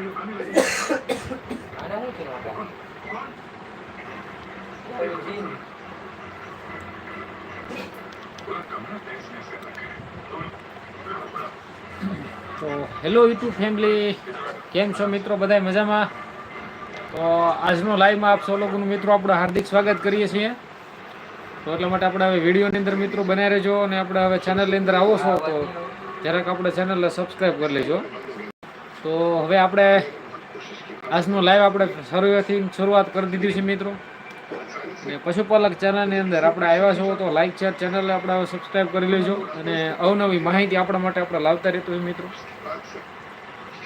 તો hello YouTube family કેમ છો મિત્રો? બધા મજામાં? તો આજનો લાઈવમાં આપ સૌ લોકોનું મિત્રો આપણે હાર્દિક સ્વાગત કરીએ છીએ. તો એટલા માટે આપણે હવે વિડીયોની અંદર મિત્રો બનાવી રહેજો અને આપણે હવે ચેનલની અંદર આવો છો, તો જરાક આપણે ચેનલને સબસ્ક્રાઈબ કરી લેજો. તો હવે આપણે આજનો લાઈવ આપણે શરૂઆતથી શરૂઆત કરી દીધી છે મિત્રો. અને પશુપાલક ચેનલની અંદર આપણે આવ્યા છો તો લાઈક શેર ચેનલને આપણે સબસ્ક્રાઈબ કરી લેજો અને અવનવી માહિતી આપણા માટે આપણે લાવતા રહેતું હોય મિત્રો.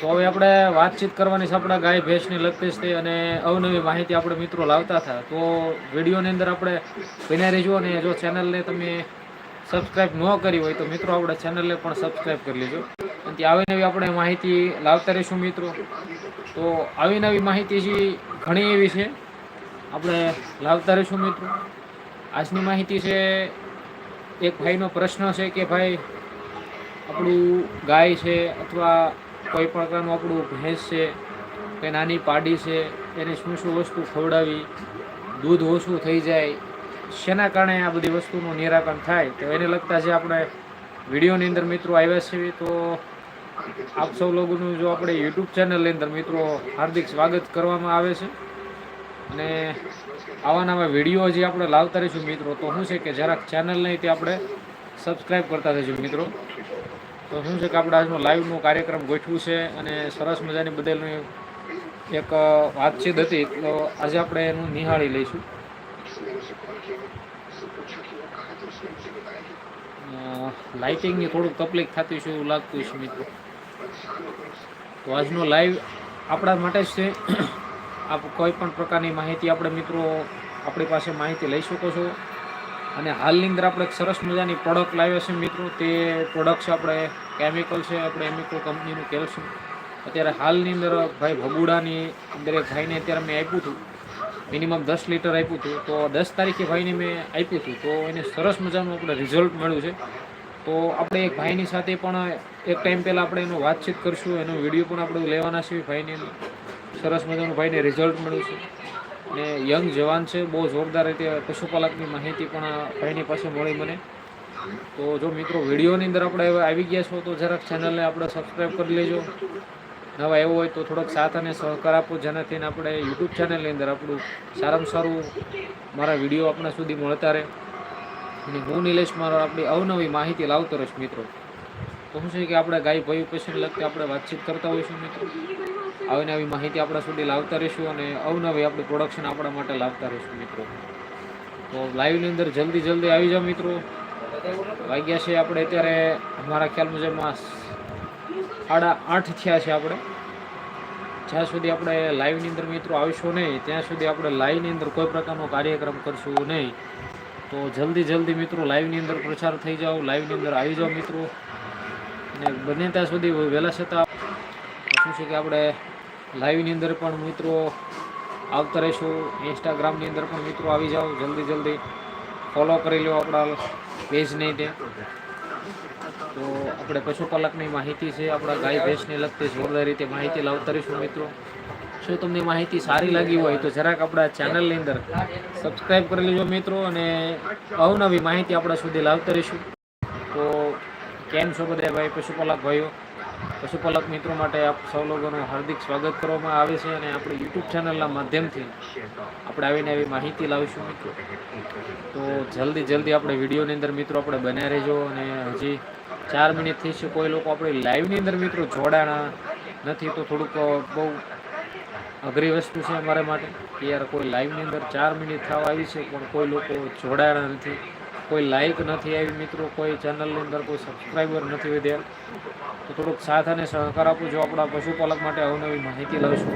તો હવે આપણે વાતચીત કરવાની છે આપણા ગાય ભેંસની લગતી અને અવનવી માહિતી આપણે મિત્રો લાવતા હતા. તો વિડીયોની અંદર આપણે બન્યા રહેજો અને જો ચેનલને તમે સબસ્ક્રાઈબ ન કરી હોય તો મિત્રો આપણે ચેનલને પણ સબસ્ક્રાઈબ કરી લેજો. ત્યાં આવી નવી આપણે માહિતી લાવતા રહીશું મિત્રો. તો આવી નવી માહિતી છે ઘણી એવી છે. આપણે લાવતા રહીશું મિત્રો. આજની માહિતી છે, એક ભાઈનો પ્રશ્ન છે કે ભાઈ, આપણું ગાય છે અથવા કોઈ પ્રકારનું આપણું ભેંસ છે કે નાની પાડી છે, એને શું શું વસ્તુ ખવડાવી, દૂધ ઓછું થઈ જાય, શેના કારણે આ બધી વસ્તુનું નિરાકરણ થાય, તો એને લગતા જે આપણે વિડીયોની અંદર મિત્રો આવ્યા છીએ, તો આપ સૌ લોકોનું જો આપણે યુટ્યુબ ચેનલની અંદર મિત્રો હાર્દિક સ્વાગત કરવામાં આવે છે. અને આવા નવા વીડિયો જે આપણે લાવતા રહીશું મિત્રો, તો શું છે કે જરાક ચેનલ નહીં તે આપણે સબસ્ક્રાઈબ કરતા રહીશું મિત્રો. તો શું છે કે આપણે આજનો લાઈવનો કાર્યક્રમ ગોઠવું છે અને સરસ મજાની બદલની એક વાતચીત હતી. તો આજે આપણે એનું નિહાળી લઈશું. લાઇટિંગની થોડુંક તકલીફ થતી છે એવું લાગતું છે મિત્રો. તો આજનો લાઈવ આપણા માટે જ છે. આપ કોઈ પણ પ્રકારની માહિતી આપણે મિત્રો આપણી પાસે માહિતી લઈ શકો છો. અને હાલની અંદર આપણે સરસ મજાની પ્રોડક્ટ લાવ્યા છે મિત્રો. તે પ્રોડક્ટ છે આપણે કેમિકલ છે, આપણે એમિકો કંપનીનું કેલ્શિયમ અત્યારે હાલની અંદર ભાઈ ભગુડાની અંદર એક ભાઈને અત્યારે મેં આપ્યું હતું. મિનિમમ દસ લીટર આપ્યું હતું. તો દસ તારીખે ભાઈને મેં આપ્યું હતું. તો એને સરસ મજાનું આપણે રિઝલ્ટ મળ્યું છે. તો આપણે એક ભાઈની સાથે પણ એક ટાઈમ પહેલાં આપણે એનો વાતચીત કરીશું. એનો વીડિયો પણ આપણે લેવાના છીએ ભાઈને સરસ મજાનું ભાઈને રિઝલ્ટ મળ્યું છે. અને યંગ જવાન છે. બહુ જોરદાર રીતે પશુપાલકની માહિતી પણ ભાઈની પાસે મળી મને. તો જો મિત્રો વિડીયોની અંદર આપણે આવી ગયા છો, તો જરાક ચેનલને આપણે સબસ્ક્રાઈબ કરી લેજો. નવા એવું હોય તો થોડોક સાથ અને સહકાર આપો. જેનાથી આપણે યુટ્યુબ ચેનલની અંદર આપણું સારામાં સારું મારા વીડિયો આપણા સુધી મળતા રહે. અને હું નિલેશ મારો આપણી અવનવી માહિતી લાવતો રહીશ મિત્રો. તો શું છે કે આપણે ગાય, ભાઈ પેશન્ટ લગતી આપણે વાતચીત કરતા હોઈશું મિત્રો. આવી નવી માહિતી આપણા સુધી લાવતા રહીશું અને અવનવી આપણી પ્રોડક્શન આપણા માટે લાવતા રહીશું મિત્રો. તો લાઈવની અંદર જલ્દી જલ્દી આવી જાઓ મિત્રો. વાગ્યા છે આપણે અત્યારે. અમારા ખ્યાલ મુજબમાં સાડા આઠ થયા છે આપણે. જ્યાં સુધી આપણે લાઈવની અંદર મિત્રો આવીશું નહીં, ત્યાં સુધી આપણે લાઈવની અંદર કોઈ પ્રકારનો કાર્યક્રમ કરશું નહીં. તો જલ્દી જલ્દી મિત્રો લાઈવની અંદર પ્રચાર થઈ જાઓ લાઈવની અંદર આવી જાઓ મિત્રો. અને બને ત્યાં સુધી વહેલા છતાં શું છે કે આપણે લાઈવની અંદર પણ મિત્રો આવતા રહીશું. ઇન્સ્ટાગ્રામની અંદર પણ મિત્રો આવી જાઓ, જલ્દી જલ્દી. ફોલો કરી લો આપણા પેજ નહીં તે. તો આપણે પશુપાલકની માહિતી છે, આપણા ગાય ભેંસને લગતી જોરદાર રીતે માહિતી લાવતા રહીશું મિત્રો. શું તમને માહિતી સારી લાગી હોય તો જરાક આપણા ચેનલની અંદર સબસ્ક્રાઈબ કરી લેજો મિત્રો અને અવનવી માહિતી આપણા સુધી લાવતા રહીશું તો કેમ છો બધા ભાઈ પશુપાલક ભાઈઓ? પશુપાલક મિત્રો માટે આપ સૌ લોકોનું હાર્દિક સ્વાગત કરવામાં આવે છે અને આપણી યુટ્યુબ ચેનલના માધ્યમથી આપણે આવીને આવી માહિતી લાવીશું મિત્રો. તો જલ્દી જલ્દી આપણે વિડીયોની અંદર મિત્રો આપણે બન્યા રહેજો અને હજી ચાર મિનિટ થઈ છે કોઈ લોકો આપણી લાઈવની અંદર મિત્રો જોડાણા નથી, તો થોડુંક બહુ અઘરી વસ્તુ છે અમારા માટે કે યાર કોઈ લાઈવની અંદર ચાર મિનિટ થવા આવી છે, પણ કોઈ લોકો જોડાયા નથી. કોઈ લાઈક નથી આવી મિત્રો, કોઈ ચેનલની અંદર કોઈ સબસ્ક્રાઈબર નથી વધ્યા. તો થોડુંક સાથ અને સહકાર આપો જો આપણા પશુપાલક માટે અવનવી માહિતી લઈશું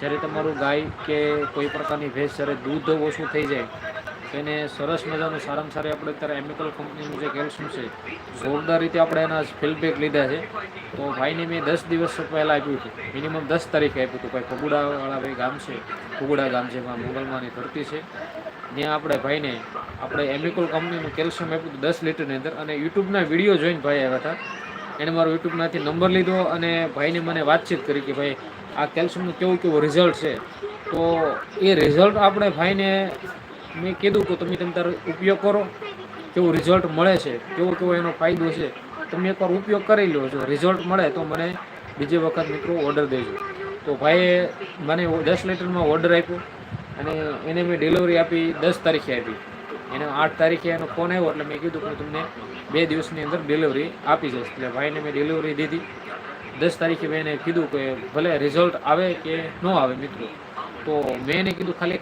જ્યારે તમારું ગાય કે કોઈ પ્રકારની ભેંસ જ્યારે દૂધ ઓછું થઈ જાય એને સરસ મજાનું સારામાં સારી આપણે અત્યારે એમિકલ કંપનીનું જે કેલ્શિયમ છે, જોરદાર રીતે આપણે એના ફીડબેક લીધા છે. તો ભાઈને મેં દસ દિવસ પહેલાં આપ્યું હતું. મિનિમમ દસ તારીખે આપ્યું હતું. ભાઈ ફગુડાવાળા ભાઈ ગામ છે ફગુડા ગામ છે, એમાં મોગલમાની ધરતી છે. ત્યાં આપણે ભાઈને આપણે એમિકોલ કંપનીનું કેલ્શિયમ આપ્યું હતું દસ લીટરની અંદર અને યુટ્યુબના વીડિયો જોઈને ભાઈ આવ્યા હતા. એણે મારો યુટ્યુબમાંથી નંબર લીધો અને ભાઈને મને વાતચીત કરી કે ભાઈ, આ કેલ્શિયમનું કેવું કેવું રિઝલ્ટ છે? તો એ રિઝલ્ટ આપણે ભાઈને મેં કીધું કે તમે તમે તારો ઉપયોગ કરો, કેવું રિઝલ્ટ મળે છે, કેવો કેવો એનો ફાયદો છે, તમે એકવાર ઉપયોગ કરી લો, જો રિઝલ્ટ મળે તો મને બીજી વખત મિત્રો ઓર્ડર દેજો. તો ભાઈએ મને દસ લીટરમાં ઓર્ડર આપ્યો અને એને મેં ડિલિવરી આપી દસ તારીખે આપી. એને આઠ તારીખે એનો ફોન આવ્યો એટલે મેં કીધું કે તમને બે દિવસની અંદર ડિલિવરી આપી જઈશ એટલે ભાઈને મેં ડિલિવરી દીધી. દસ તારીખે મેં એને કીધું કે ભલે રિઝલ્ટ આવે કે ન આવે મિત્રો. તો મેં એને કીધું, ખાલી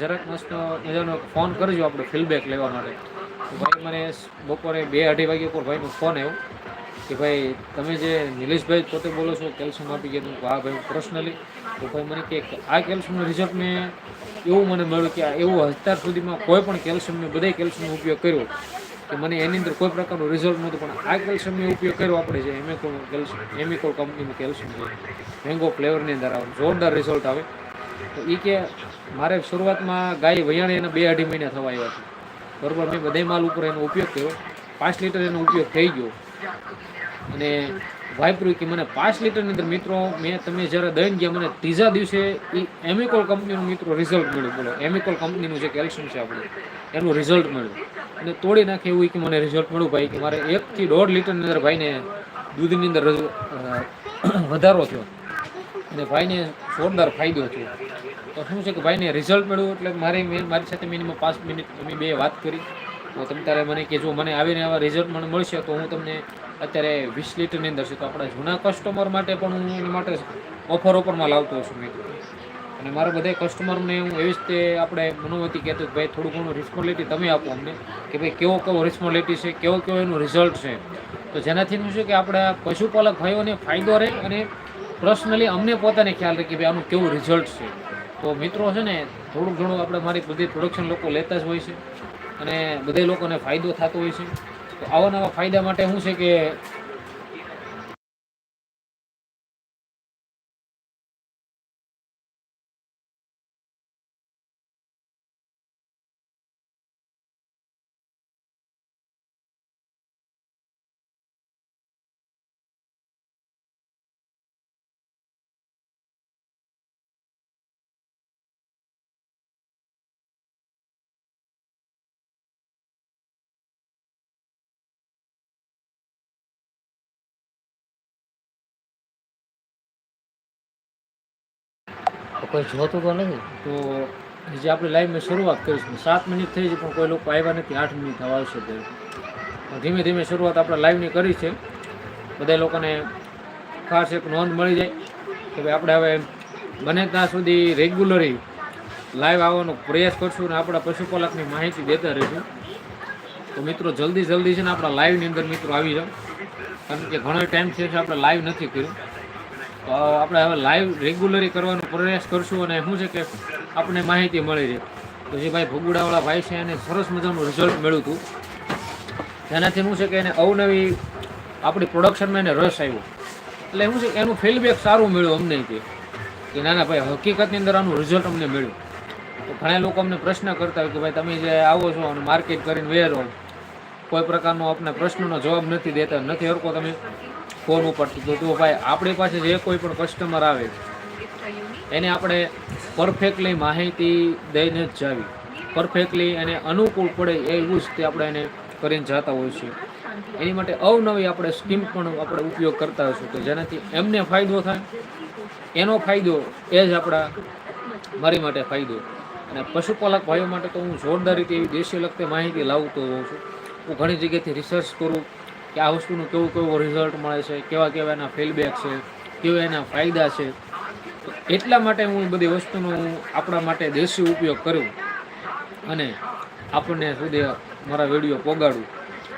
જરાક મસ્ત મજાનો ફોન કરજો આપણે ફીડબેક લેવા માટે. ભાઈ મને બપોરે બે અઢી વાગે ઉપર ભાઈનો ફોન આવ્યો કે, ભાઈ, તમે જે નિલેશભાઈ પોતે બોલો છો, કેલ્શિયમ આપી ગયા હા ભાઈ પર્સનલી તો ભાઈ મને કે, આ કેલ્શિયમનું રિઝલ્ટ મેં એવું મને મળ્યું કે એવું અત્યાર સુધીમાં કોઈ પણ કેલ્શિયમ મેં બધા કેલ્શિયમનો ઉપયોગ કર્યો કે મને એની અંદર કોઈ પ્રકારનું રિઝલ્ટ નહોતું, પણ આ કેલ્શિયમનો ઉપયોગ કર્યો આપણે જે એમિકોલ કેલ્શિયમ એમિકોલ કંપનીનું કેલ્શિયમ છે. મેંગો ફ્લેવરની અંદર આવે. જોરદાર રિઝલ્ટ આવે. તો એ કે મારે શરૂઆતમાં ગાય વૈયાણે એને બે અઢી મહિના થવા આવ્યા છે. બરોબર, મેં બધા માલ ઉપર એનો ઉપયોગ કર્યો. પાંચ લીટર એનો ઉપયોગ થઈ ગયો. અને વાપર્યું કે મને પાંચ લીટરની અંદર મિત્રો, મેં તમે જ્યારે દઈને ગયા, મને ત્રીજા દિવસે એ એમિકોલ કંપનીનું મિત્રો રિઝલ્ટ મળ્યું. બોલો, એમિકોલ કંપનીનું જે કેલ્શિયમ છે આપણું, એનું રિઝલ્ટ મળ્યું. અને તોડી નાખે એવું કે મને રિઝલ્ટ મળ્યું ભાઈ, કે મારે એકથી દોઢ લીટરની અંદર ભાઈને દૂધની અંદર વધારો થયો. અને ભાઈને જોરદાર ફાયદો થયો. તો શું છે કે ભાઈને રિઝલ્ટ મળ્યું એટલે મારી મેં મારી સાથે મિનિમમ પાંચ મિનિટ, અમે બે વાત કરી. તો તમે તારે મને કે જો મને આવીને આવા રિઝલ્ટ મને મળશે તો હું તમને અત્યારે વીસ લીટરની અંદર છે. તો આપણા જૂના કસ્ટમર માટે પણ હું એના માટે ઓફર ઓફરમાં લાવતો છું મિત્રો અને મારા બધા કસ્ટમરને હું એવી રીતે આપણે મનોમતી કહેતો કે ભાઈ થોડું ઘણું રિસ્પોન્સિબિલિટી તમે આપો અમને, કે ભાઈ કેવો કેવો રિસ્પોન્સિબિલિટી છે, કેવો કેવો એનું રિઝલ્ટ છે. તો જેનાથી શું છે કે આપણા પશુપાલક ભાઈઓને ફાયદો રહે અને પર્સનલી અમને પોતાને ખ્યાલ રહે કે ભાઈ આનું કેવું રિઝલ્ટ છે. તો મિત્રો છે ને થોડું ઘણું આપણે મારી બધી પ્રોડક્શન લોકો લેતા જ હોય છે. અને બધે લોકોને ફાયદો થતો હોય છે. તો આવા નવા ફાયદા માટે શું છે કે કોઈ જોતું તો નથી તો જે આપણે લાઈવમાં શરૂઆત કરીશું. સાત મિનિટ થઈ છે, પણ કોઈ લોકો આવ્યા નથી, આઠ મિનિટ થવા આવશે તો ધીમે ધીમે શરૂઆત આપણે લાઈવની કરી છે. બધા લોકોને ખાસ એક નોંધ મળી જાય કે ભાઈ આપણે હવે બને ત્યાં સુધી રેગ્યુલરી લાઈવ આવવાનો પ્રયાસ કરશું અને આપણા પશુપાલકની માહિતી દેતા રહીશું. તો મિત્રો, જલ્દી જલ્દી છે ને આપણા લાઈવની અંદર મિત્રો આવી જાઓ. કારણ કે ઘણો ટાઈમ છે આપણે લાઈવ નથી કર્યું. આપણે હવે લાઈવ રેગ્યુલરી કરવાનો પ્રયાસ કરશું અને શું છે કે આપણને માહિતી મળી રહે. જે ભાઈ ભગુડાવાળા ભાઈ છે એને સરસ મજાનું રિઝલ્ટ મળ્યું હતું. જેનાથી શું છે કે એને અવનવી આપણી પ્રોડક્શનમાં એને રસ આવ્યો. એટલે શું છે કે એનું ફીડબેક સારું મળ્યું અમને તે કે ના ના ભાઈ, હકીકતની અંદર આનું રિઝલ્ટ અમને મળ્યું. તો ઘણા લોકો અમને પ્રશ્ન કરતા હોય કે ભાઈ, તમે જે આવો છો અને માર્કેટ કરીને વેરો કોઈ પ્રકારનો આપણે પ્રશ્નનો જવાબ નથી દેતા, નથી હરકો તમે. ફોન ઉપરથી. તો જો ભાઈ, આપણી પાસે જે કોઈ પણ કસ્ટમર આવે એને આપણે પરફેક્ટલી માહિતી દઈને જ જાવી. પરફેક્ટલી એને અનુકૂળ પડે એવું જ તે આપણે એને કરીને જતા હોય છે એની માટે અવનવી આપણે સ્કીમ પણ આપણે ઉપયોગ કરતા હોઈશું કે જેનાથી એમને ફાયદો થાય, એનો ફાયદો એ જ આપણા મારી માટે ફાયદો. અને પશુપાલક ભાઈઓ માટે તો હું જોરદાર રીતે એવી દેશી લગતી માહિતી લાવતો હોઉં છું. હું ઘણી જગ્યાએથી રિસર્ચ કરું કે આ વસ્તુનું કેવું કેવું રિઝલ્ટ મળે છે, કેવા કેવા એના ફીડબેક છે, કેવા એના ફાયદા છે. એટલા માટે હું બધી વસ્તુનો આપણા માટે દેશી ઉપયોગ કરું અને આપણને સુધી મારા વીડિયો પોગાડું.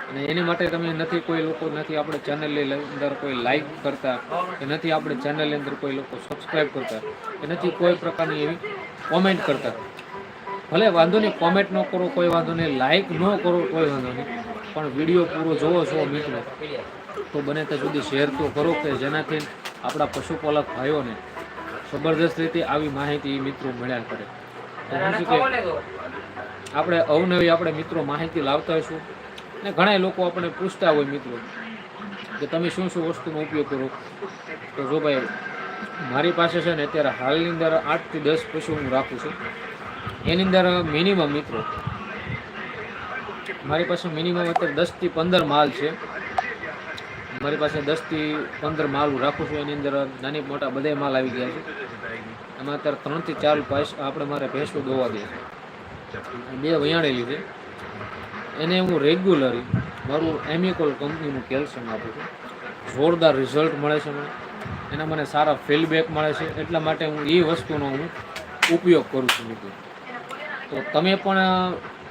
અને એની માટે તમે નથી કોઈ લોકો નથી આપણે ચેનલની અંદર કોઈ લાઈક કરતા, કે નથી આપણે ચેનલની અંદર કોઈ લોકો સબસ્ક્રાઈબ કરતા, કે નથી કોઈ પ્રકારની એવી કોમેન્ટ કરતા. ભલે વાંધો નહીં કોમેન્ટ ન કરો, કોઈ વાંધો નહીં લાઈક ન કરો, કોઈ વાંધો નહીં. પણ વીડિયો પૂરો જોવો છો મિત્રો. તો બને ત્યાં સુધી શેર તો કરો કે જેનાથી આપણા પશુપાલક ભાઈઓને જબરદસ્ત રીતે આવી માહિતી મિત્રો મળ્યા કરે. તો આપણે અવનવી આપણે મિત્રો માહિતી લાવતા હોઈશું ને ઘણા લોકો આપણે પૂછતા હોય મિત્રો કે તમે શું શું વસ્તુનો ઉપયોગ કરો? તો જો ભાઈ, મારી પાસે છે ને અત્યારે હાલની અંદર આઠથી દસ પશુ હું રાખું છું. એની અંદર મિનિમમ મિત્રો મારી પાસે મિનિમમ અત્યારે દસથી પંદર માલ છે. મારી પાસે દસથી પંદર માલ રાખું છું. એની અંદર નાની મોટા બધા માલ આવી ગયા છે. એમાં અત્યારે ત્રણથી ચાર પાસ આપણે મારે ભેંસો દોવા દે બે વયાણેલી છે. એને હું રેગ્યુલરી મારું એમિકોલ કંપનીનું કેલ્શિયમ આપું છું. જોરદાર રિઝલ્ટ મળે છે મને. એના મને સારા ફીડબેક મળે છે. એટલા માટે હું એ વસ્તુનો હું ઉપયોગ કરું છું મિત્રો તો તમે પણ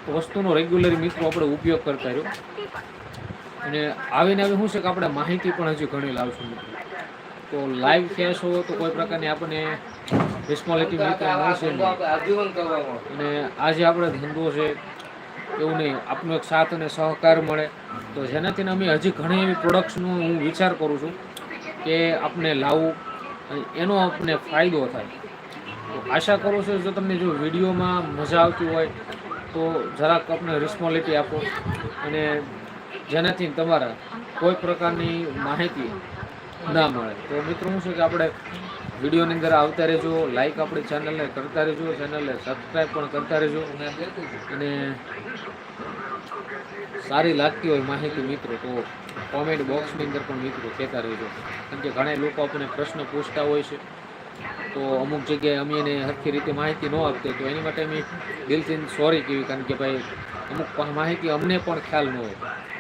વસ્તુનો રેગ્યુલર મિત્રો આપણે ઉપયોગ કરતા રહ્યો. અને આવીને આવી શું છે કે આપણે માહિતી પણ હજી ઘણી લાવશું મિત્રો. તો લાઈવ કેશ છો તો કોઈ પ્રકારની આપણને રિસ્પોન્સિબિલિટી મળશે અને આજે આપણે ધંધો છે એવું નહીં આપનો એક સાથ અને સહકાર મળે. તો જેનાથી અમે હજી ઘણી એવી પ્રોડક્ટ્સનો હું વિચાર કરું છું કે આપણે લાવવું અને એનો આપણને ફાયદો થાય. તો આશા કરું છું જો તમને જો વિડીયોમાં મજા આવતી હોય તો જરાક આપણે રિસ્પોન્સિબિલિટી આપો. અને જેનાથી તમારા કોઈ પ્રકારની માહિતી ના મળે. તો મિત્રો શું છે કે આપણે વિડીયોની અંદર આવતા રહેજો લાઈક આપણી ચેનલને કરતા રહેજો ચેનલને સબસ્ક્રાઈબ પણ કરતા રહેજો. અને સારી લાગતી હોય માહિતી મિત્રો, તો કોમેન્ટ બોક્સની અંદર પણ મિત્રો કહેતા રહેજો. કારણ કે ઘણા લોકો આપણને પ્રશ્ન પૂછતા હોય છે. તો અમુક જગ્યાએ અમે એને સરખી રીતે માહિતી ન આપતી તો એની માટે અમે દિલથી સોરી કહેવી કારણ કે ભાઈ, અમુક માહિતી અમને પણ ખ્યાલ ન હોય.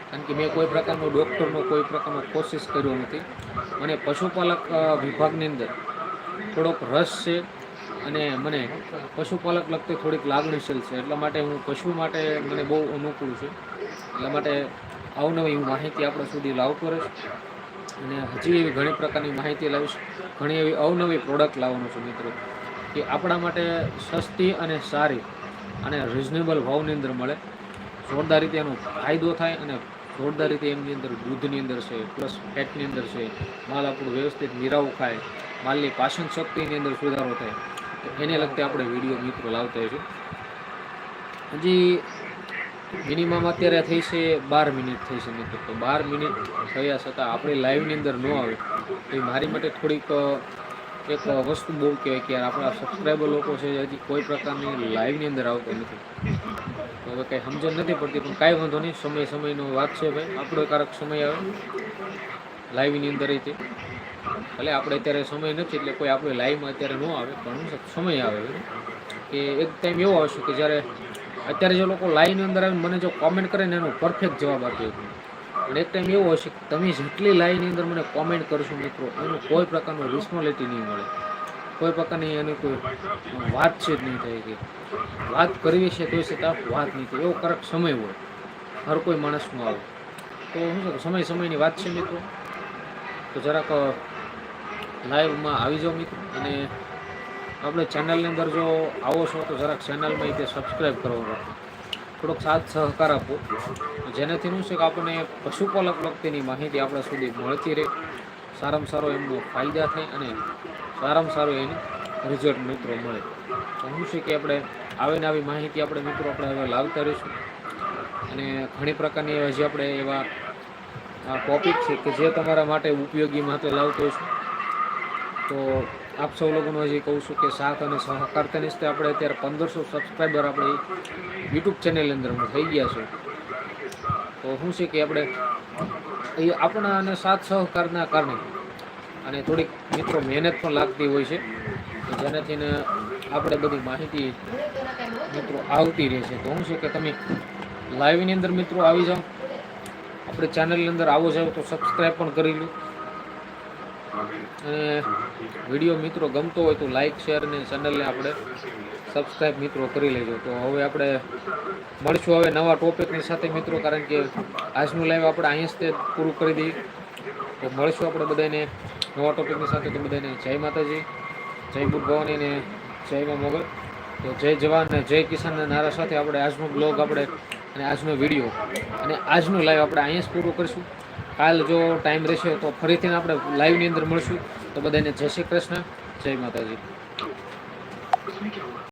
કારણ કે મેં કોઈ પ્રકારનો ડૉક્ટરનો કોઈ પ્રકારનો કોશિશ કર્યો નથી. મને પશુપાલક વિભાગની અંદર થોડોક રસ છે અને મને પશુપાલક લગતી થોડીક લાગણીશીલ છે. એટલા માટે હું પશુ માટે મને બહુ અનુકૂળ છે. એટલા માટે અવનવી હું માહિતી આપણા સુધી લાવતો રહીશ. અને હજી એવી ઘણી પ્રકારની માહિતી લાવીશ. ઘણી એવી અવનવી પ્રોડક્ટ લાવવાનો છું મિત્રો, કે આપણા માટે સસ્તી અને સારી અને રિઝનેબલ ભાવની અંદર મળે. જોરદાર રીતે એનો ફાયદો થાય અને જોરદાર રીતે એમની અંદર દૂધની અંદર છે પ્લસ ફેટની અંદર છે, માલ આપણું વ્યવસ્થિત નિરાવું ખાય, માલની પાચન શક્તિની અંદર સુધારો થાય. તો એને લગતી આપણે વીડિયો મિત્રો લાવતા હોઈશું. હજી મિનિમમ અત્યારે થઈ છે બાર મિનિટ થઈ છે મિત્રો. તો બાર મિનિટ થયા છતાં આપણે લાઈવની અંદર ન આવે. એ મારી માટે થોડીક એક વસ્તુ બહુ કહેવાય કે આપણા સબસ્ક્રાઈબર લોકો છે, હજી કોઈ પ્રકારની લાઈવની અંદર આવતો નથી. તો હવે કંઈ સમજણ નથી પડતી, પણ કાંઈ વાંધો નહીં, સમય સમયનો વાત છે ભાઈ. આપણો કારક સમય આવે. લાઈવની અંદર રીતે. ભલે આપણે અત્યારે સમય નથી, એટલે કોઈ આપણે લાઈવમાં અત્યારે ન આવે, પણ સમય આવે. કે એક ટાઈમ એવો આવશે કે જ્યારે અત્યારે જે લોકો લાઈન અંદર આવીને મને જો કોમેન્ટ કરે ને એનો પરફેક્ટ જવાબ આપી હતો પણ એક ટાઈમ એવો હશે કે તમે જેટલી લાઈનની અંદર મને કોમેન્ટ કરશો મિત્રો, એનું કોઈ પ્રકારનું રિસ્પોન્સિબિલિટી નહીં મળે. કોઈ પ્રકારની એની કોઈ વાત છે જ નહીં થાય કે વાત કરવી છે તોય છતાં વાત નહીં થાય. એવો કરેક્ટ સમય હોય. હર કોઈ માણસનો આવે. તો શું છે સમય સમયની વાત છે મિત્રો? તો જરાક લાઈવમાં આવી જાઓ મિત્રો. અને આપણે ચેનલની અંદર જો આવો છો તો જરાક ચેનલમાં તે સબસ્ક્રાઈબ કરો થોડોક સાથ સહકાર આપો. જેનાથી શું છે કે આપણને પશુપાલક લગતીની માહિતી આપણા સુધી મળતી રહે. સારામાં સારો એમનો ફાયદા થાય અને સારામાં સારું એનું રિઝલ્ટ મિત્રો મળે. તો શું છે કે આપણે આવીને આવી માહિતી આપણે મિત્રો આપણે હવે લાવતા રહીશું. અને ઘણી પ્રકારની હજી આપણે એવા ટોપિક છે કે જે તમારા માટે ઉપયોગી માટે લાવતો છું. તો આપ સૌ લોકોનો હજી કહું છું કે સાથ અને સહકાર તેની સાથે આપણે અત્યારે પંદરસો સબસ્ક્રાઈબર આપણે યુટ્યુબ ચેનલની અંદર થઈ ગયા છે. તો શું છે કે આપણે એ આપણા અને સાથ સહકારના કારણે અને થોડીક મિત્રો મહેનત પણ લાગતી હોય છે. જેનાથી આપણે બધી માહિતી મિત્રો આવતી રહે છે. તો શું છે કે તમે લાઈવની અંદર મિત્રો આવી જાઓ. આપણે ચેનલની અંદર આવો જાવ તો સબસ્ક્રાઈબ પણ કરી લો. અને વીડિયો મિત્રો ગમતો હોય તો લાઈક શેર અને ચેનલને આપણે સબસ્ક્રાઈબ મિત્રો કરી લેજો. તો હવે આપણે મળશું હવે નવા ટોપિકની સાથે મિત્રો, કારણ કે આજનું લાઈવ આપણે અહીંયા જ પૂરું કરી દઈએ. તો મળશું આપણે બધાને નવા ટોપિકની સાથે. તો બધાને જય માતાજી, જય બુદ્ધ ભવાની ને જય મા મોગલ. તો જય જવાન ને જય કિસાનના નારા સાથે આપણે આજનો બ્લોગ આપણે અને આજનો વીડિયો અને આજનું લાઈવ આપણે અહીંયા જ પૂરું કરીશું. કાલ જો ટાઈમ રહેશે તો ફરીથી આપણે લાઈવની અંદર મળશું. તો બધાને જય શ્રી કૃષ્ણ, જય માતાજી.